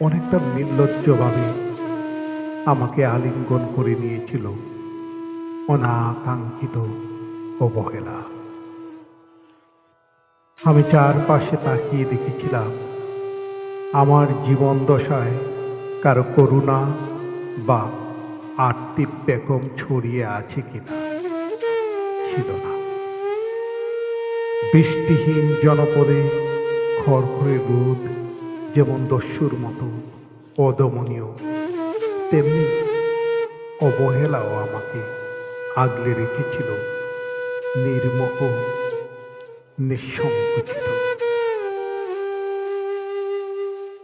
অনেকটা নির্লজ্জভাবে আমাকে আলিঙ্গন করে নিয়েছিল অনাকাঙ্ক্ষিত অবহেলা আমি চারপাশে তাকিয়ে দেখেছিলাম, আমার জীবন দশায় কারও করুণা বা আর্থিক বেগম ছড়িয়ে আছে কিনা ছিল না। বৃষ্টিহীন জনপদে খড়খড়ে রোদ যেমন দস্যুর মতো অদমনীয়, তেমনি অবহেলাও আমাকে আগলে রেখেছিল, নির্মোহ, নিঃসংকুচিত।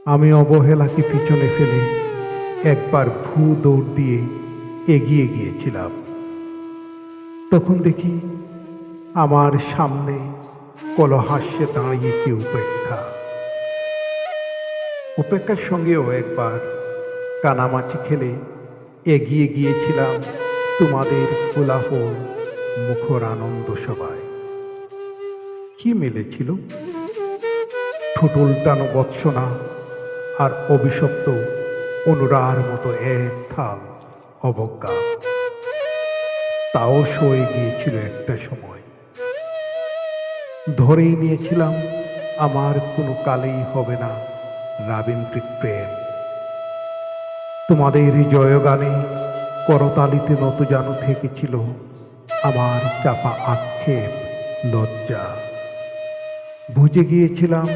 আমি অবহেলাকে পিছনে ফেলে একবার ভূ দৌড় দিয়ে এগিয়ে গিয়েছিলাম। তখন দেখি আমার সামনে কলহাস্যে দাঁড়িয়েছে উপেক্ষা। উপেক্ষার সঙ্গেও একবার কানামাছি খেলে এগিয়ে গিয়েছিলাম তোমাদের কোলাহল, মুখর আনন্দ সভায়। কি মিলেছিল? ঠুটুল বৎসনা আর অভিশপ্ত অনুরার মতো এক থাল অবজ্ঞা। তাও সয়ে গিয়েছিল একটা সময়। ধরেই নিয়েছিলাম, আমার কোনো কালেই হবে না। রাবীন্দ্রিক প্রেম তোমাদের জয়গানে করতালিতে নত জানু থেকেছিল আমার চাপা আক্ষেপ, লজ্জা। বুঝে গিয়েছিলাম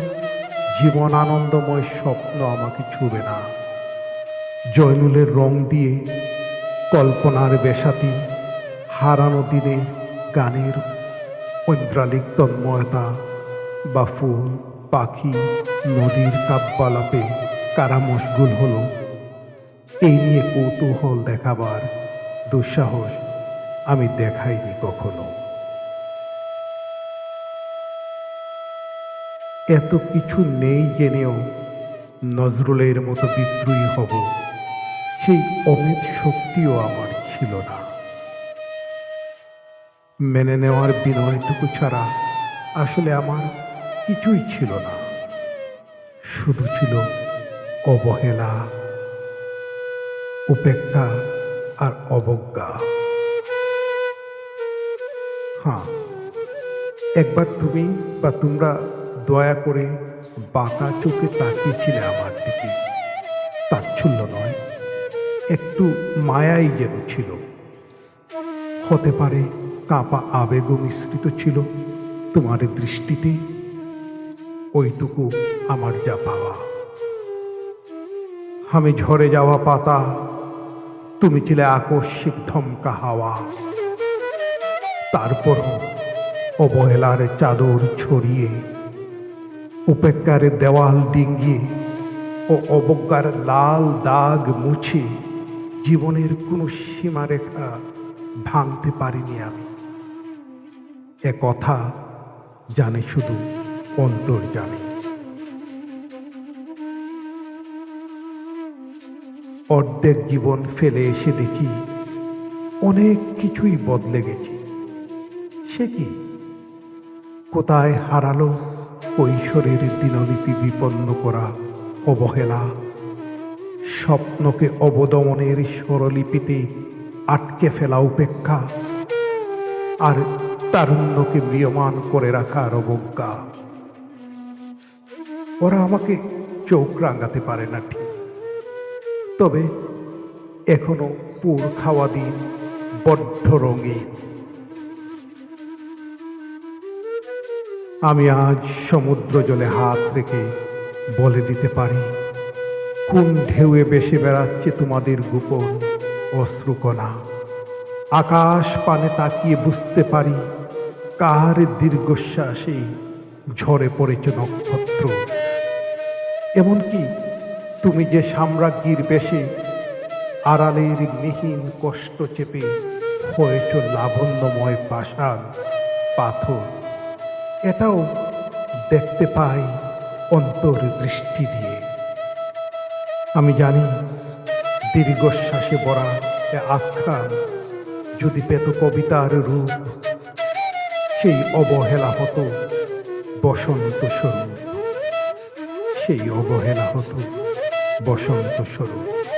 জীবন আনন্দময় স্বপ্ন আমাকে ছুবে না। জয়নুলের রং দিয়ে কল্পনার বেসাতি হারানো দিনে গানের ঐন্দ্রালিক তন্ময়তা বা ফুল, পাখি নদীর কাব্যালাপে কারা মশগুল হল। এই নিয়ে কৌতূহল দেখাবার দুঃসাহস আমি দেখাইনি কখনো। এত কিছু নেই জেনেও নজরুলের মতো বিদ্রোহী হব, সেই অমিত শক্তিও আমার ছিল না। মেনে নেওয়ার বিনয়টুকু ছাড়া আসলে আমার কিছুই ছিল না। শুধু ছিল অবহেলা, উপেক্ষা আর অবজ্ঞা। হ্যাঁ একবার তুমি বা তোমরা দয়া করে বাঁকা চোখে তাকিয়েছিলে আমার দিকে। তাচ্ছল্য নয়, একটু মায়াই যেন ছিল। হতে পারে কাঁপা আবেগ মিশ্রিত ছিল তোমার দৃষ্টিতে। ওইটুকু আমার যা পাওয়া। আমি ঝরে যাওয়া পাতা, তুমি ছিলে আকস্মিক ধমকা হাওয়া। তারপরও অবহেলার চাদর ছড়িয়ে, উপেক্ষার দেওয়াল ডিঙ্গিয়ে ও অবজ্ঞার লাল দাগ মুছে জীবনের কোনো সীমারেখা ভাঙতে পারিনি আমি। এ কথা জানে শুধু অন্তর অর্ধেক জীবন ফেলে এসে দেখি অনেক কিছুই বদলে গেছে। সে কি? কোথায় হারালো কৈশোরের দিনলিপি বিপন্ন করা অবহেলা? স্বপ্নকে অবদমনের স্বরলিপিতে আটকে ফেলা উপেক্ষা? আর তারুণ্যকে ম্রিয়মান করে রাখার অবজ্ঞা? ওরা আমাকে চোখ রাঙাতে পারে না, ঠিক তবে এখনও পুর খাওয়া দিন বড্ড রঙিন। আমি আজ সমুদ্র জলে হাত রেখে বলে দিতে পারি, কোন ঢেউয়ে বেসে বেড়াচ্ছে তোমাদের গোপন অশ্রুকণা? আকাশ পানে তাকিয়ে বুঝতে পারি কার দীর্ঘশ্বাসে ঝরে পড়েছে নক্ষত্র। এমনকি তুমি যে সাম্রাজ্ঞীর বেশে, আড়ালের মিহিন কষ্ট চেপে হয়েছ লাবণ্যময় পাষাণ পাথর। এটাও দেখতে পাই অন্তর দৃষ্টি দিয়ে। আমি জানি দীর্ঘশ্বাসে বরা এ আখ্যান যদি পেত কবিতার রূপ, সেই অবহেলা হতো বসন্ত স্বরূপ। সেই অবহেলা হতো বসন্ত স্বরূপ।